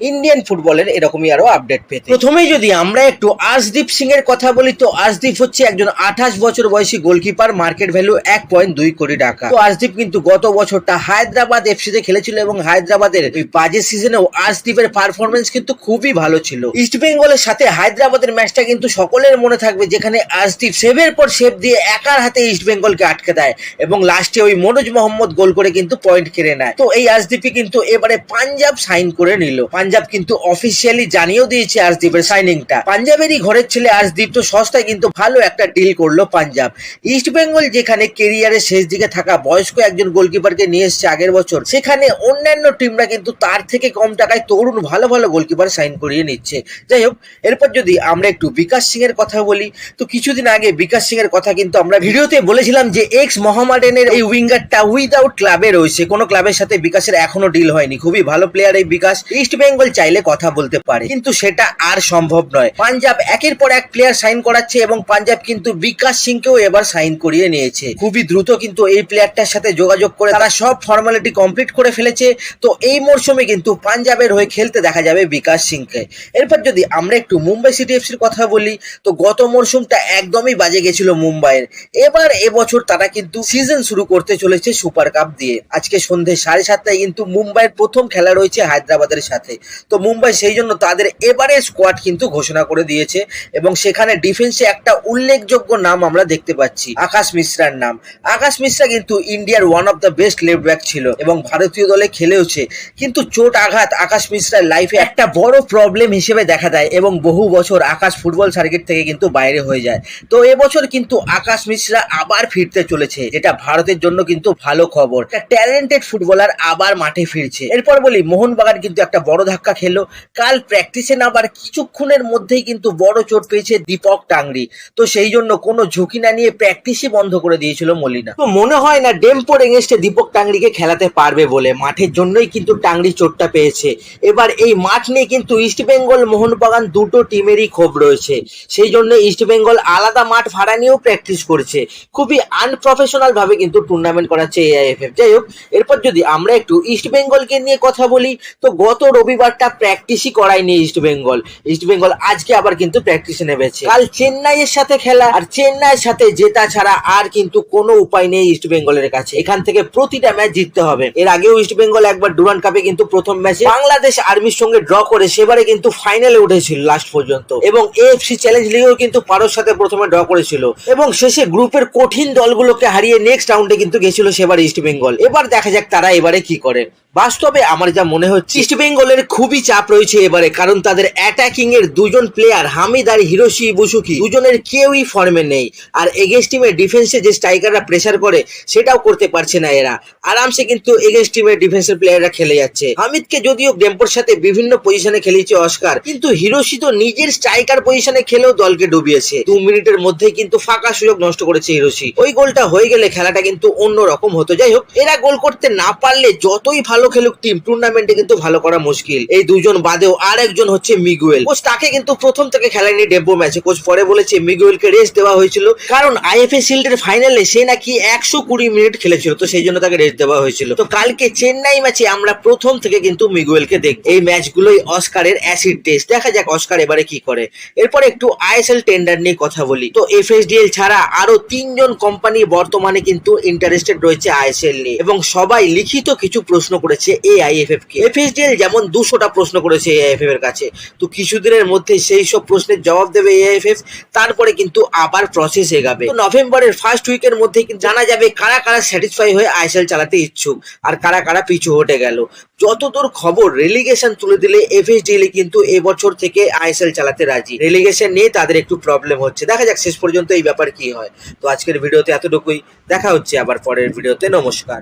Indian ফুটবলের এরকমই আরও আপডেট পেতে। প্রথমেই যদি আমরা একটু আর্শদীপ সিং এর কথা বলি, তো আর্শদীপ হচ্ছে একজন আঠাশ বছর বয়সী গোলকিপার মার্কেট ভ্যালু এক পয়েন্ট দুই কোটি টাকা। তো আর্শদীপ কিন্তু গত বছরটা হায়দ্রাবাদ এফসি তে খেলেছিল এবং হায়দ্রাবাদের ওই বাজে সিজনেও আর্শদীপের পারফরমেন্স কিন্তু খুবই ভালো ছিল। ইস্ট বেঙ্গলের সাথে হায়দ্রাবাদের ম্যাচটা কিন্তু সকলের মনে থাকবে, যেখানে আর্শদীপ সেভের পর সেভ দিয়ে একার হাতে ইস্ট বেঙ্গলকে আটকে দেয় এবং লাস্টে ওই মনোজ মোহাম্মদ গোল করে কিন্তু পয়েন্ট কেড়ে নেয়। তো এই আর্শদীপই কিন্তু এবারে পাঞ্জাব সাইন করে নিল। পাঞ্জাব কিন্তু অফিসিয়ালি জানিয়েও দিয়েছে আর্শদীপের সাইনিংটা পাঞ্জাবেরই ঘরের ছেলে আর্শদীপ তো সস্তায় কিন্তু ভালো একটা ডিল করল পাঞ্জাব। ইস্ট বেঙ্গল যেখানে কেরিয়ারের শেষ দিকে থাকা বয়স্ক একজন গোলকিপারকে নিয়ে এসছে আগের বছর, সেখানে অন্যান্য টিমরা কিন্তু তার থেকে কম টাকায় তরুণ ভালো ভালো গোলকিপার সাইন করিয়ে নিচ্ছে। যাই হোক, এরপর যদি আমরা একটু বিকাশ সিং এর কথা বলি, তো কিছুদিন আগে বিকাশ সিং এর কথা কিন্তু আমরা ভিডিওতে বলেছিলাম যে এক্স মহামাডেনের এই উইঙ্গারটা উইদাউট ক্লাবে রয়েছে। কোনো ক্লাবের সাথে বিকাশের এখনও ডিল হয়নি। খুবই ভালো প্লেয়ার এই বিকাশ। ইস্ট বেঙ্গল চাইলে কথা বলতে পারে। কিন্তু সেটা আর সম্ভব নয়। পাঞ্জাব একের পর এক প্লেয়ার সাইন করাচ্ছে এবং পাঞ্জাব কিন্তু বিকাশ সিংকেও এবার সাইন করিয়ে নিয়েছে। খুবই দ্রুত কিন্তু এই প্লেয়ারটার সাথে যোগাযোগ করে তারা সব ফর্মালিটি কমপ্লিট করে ফেলেছে। তো এই মরশুমে কিন্তু পাঞ্জাবের হয়ে খেলতে দেখা যাবে বিকাশ সিংকে। এরপর যদি আমরা একটু মুম্বাই সিটি এফসির কথা বলি, তো গত মরশুমটা একদমই বাজে গেছিল মুম্বাইয়ের। এবার এবছর তারা কিন্তু সিজন শুরু করতে চলেছে সুপার কাপ দিয়ে। আজকে সন্ধে সাড়ে সাতটায় কিন্তু মুম্বাইয়ের প্রথম খেলা রয়েছে হায়দ্রাবাদের সাথে। তো মুম্বাই সেই জন্য তাদের এবারে স্কোয়াড কিন্তু ঘোষণা করে দিয়েছে এবং সেখানে ডিফেন্সে একটা উল্লেখযোগ্য নাম আমরা দেখতে পাচ্ছি, আকাশ মিশ্রার নাম। আকাশ মিশ্রা কিন্তু ইন্ডিয়ার one of the best left back ছিল এবং ভারতীয় দলে খেলেওছে। কিন্তু চোট আঘাত আকাশ মিশ্রার লাইফে একটা বড় প্রবলেম হিসেবে দেখা দেয় এবং বহু বছর আকাশ ফুটবল সার্কিট থেকে কিন্তু বাইরে হয়ে যায়। তো এবছর কিন্তু আকাশ মিশ্রা আবার ফিরতে চলেছে, যেটা ভারতের জন্য কিন্তু ভালো খবর। ট্যালেন্টেড ফুটবলার আবার মাঠে ফিরছে। এরপর বলি, মোহনবাগান কিন্তু একটা বড় খেলো। কাল প্র্যাকটিসে নাবার কিছুক্ষণের মধ্যেই কিন্তু বড় চোট পেয়েছে দীপক টাংরি। তো সেই জন্য কোনো ঝুঁকি না নিয়ে প্র্যাকটিসই বন্ধ করে দিয়েছিল মলিনা। তো মনে হয় না ডেম্পোর এগেনস্টে দীপক টাংরিকে খেলাতে পারবে বলে। মাঠের জন্যই কিন্তু টাংরি চোটটা পেয়েছে। এবার এই মাঠ নিয়ে কিন্তু ইস্ট বেঙ্গল মোহনবাগান দুটো টিমেরই ক্ষোভ রয়েছে। সেই জন্য ইস্ট বেঙ্গল আলাদা মাঠ ভাড়া নিয়েও প্র্যাকটিস করছে। খুবই আনপ্রফেশনাল ভাবে কিন্তু টুর্নামেন্ট করাচ্ছে এআইএফএফ যাই হোক, এরপর যদি আমরা একটু ইস্ট বেঙ্গলকে নিয়ে কথা বলি, তো গত রবিবারটা প্র্যাকটিসই করায়নি ইস্ট বেঙ্গল ইস্ট বেঙ্গল আজকে আবার কিন্তু প্র্যাকটিসে নেমেছে। কাল চেন্নাইয়ের সাথে খেলা, আর চেন্নাইয়ের সাথে জেতা ছাড়া আর কিন্তু কোনো উপায় নেই ইস্ট বেঙ্গলের কাছে। এখান থেকে প্রতিটা ম্যাচ জিততে হবে। এর আগেও ইস্ট বেঙ্গল একবার ডুরান কাপে কিন্তু প্রথম ম্যাচে বাংলাদেশ আর্মির সঙ্গে ড্র করে সেবারে কিন্তু ফাইনালে উঠেছিল লাস্ট পর্যন্ত। এবং এএফসি চ্যালেঞ্জ লিগেও কিন্তু পারোর সাথে প্রথমে ড্র করেছিল। এবং শেষে গ্রুপের কঠিন দলগুলোকে হারিয়ে নেক্সট রাউন্ডে কিন্তু গেছিল সেবার ইস্ট বেঙ্গল এবার দেখা যাক তারা এবারে কি করে। বাস্তবে আমার যা মনে হচ্ছে ইস্ট বেঙ্গলের খুবই চাপ রয়েছে এবারে, কারণ তাদের অ্যাটাকিং এর দুজন প্লেয়ার হামিদ আর হিরোশি বুসুকি দুজনের কেউই ফর্মে নেই। আর এগেন্স টিমের ডিফেন্সে যে স্ট্রাইকাররা প্রেসার করে, সেটাও করতে পারছে না এরা। আরামসে কিন্তু এগেন্স টিমের ডিফেন্সের প্লেয়াররা খেলে যাচ্ছে। হামিদকে যদিও ডেম্পোর সাথে বিভিন্ন পজিশনে খেলিয়েছে অস্কার কিন্তু হিরোশি তো নিজের স্ট্রাইকার পজিশনে খেলেও দলকে ডুবিয়েছে। দু মিনিটের মধ্যে কিন্তু ফাঁকা সুযোগ নষ্ট করেছে হিরোশি। ওই গোলটা হয়ে গেলে খেলাটা কিন্তু অন্য রকম হতো। যাই হোক, এরা গোল করতে না পারলে যতই ভালো খেলুক টিম টুর্নামেন্টে কিন্তু ভালো করা মুশকিল। এই দুজন বাদেও আর একজন হচ্ছে মিগুয়েল। কোচ তাকে কিন্তু প্রথম থেকে খেলায়নি ডেব্বো ম্যাচে। কোচ পরে বলেছে, মিগুয়েলকে রেস্ট দেওয়া হয়েছিল। কারণ আইএফএ শিল্ডের ফাইনালে সে নাকি একশো কুড়ি মিনিট খেলেছিল, তো সেই জন্য তাকে রেস্ট দেওয়া হয়েছিল। তো কালকে চেন্নাই ম্যাচে আমরা প্রথম থেকে কিন্তু মিগুয়েলকে দেখ এই ম্যাচগুলোই অস্কারের অ্যাসিড টেস্ট দেখা যাক অস্কার এবারে কি করে। এরপর একটু আইএসএল টেন্ডার নিয়ে কথা বলি। তো এফএসডিএল ছাড়া আরও তিনজন কোম্পানি বর্তমানে কিন্তু ইন্টারেস্টেড রয়েছে আইএসএল নিয়ে। এবং সবাই লিখিত কিছু প্রশ্ন করেছে এআইএফএফ কে এফএসডিএল যেমন দুশোটা প্রশ্ন করেছে এআইএফএফ এর কাছে। তো কিছুদিনের মধ্যে সেই সব প্রশ্নের জবাব দেবে এআইএফএফ তারপরে কিন্তু আবার প্রসেস এগাবে। তো নভেম্বরের ফার্স্ট উইকের মধ্যে কিন্তু জানা যাবে কারা কারা স্যাটিসফাই হয়ে আইএসএল চালাতে ইচ্ছুক আর কারা কারা পিছু হটে গেল। যতদূর খবর রেলিগেশন তুলে দিলে এফএসডিএল কিন্তু এবছর থেকে আইএসএল চালাতে রাজি। রেলিগেশন নিয়ে তাদের একটু প্রবলেম হচ্ছে। দেখা যাক শেষ পর্যন্ত এই ব্যাপার কি হয়। তো আজকের ভিডিওতে এতটুকুই। দেখা হচ্ছে আবার পরের ভিডিওতে। নমস্কার।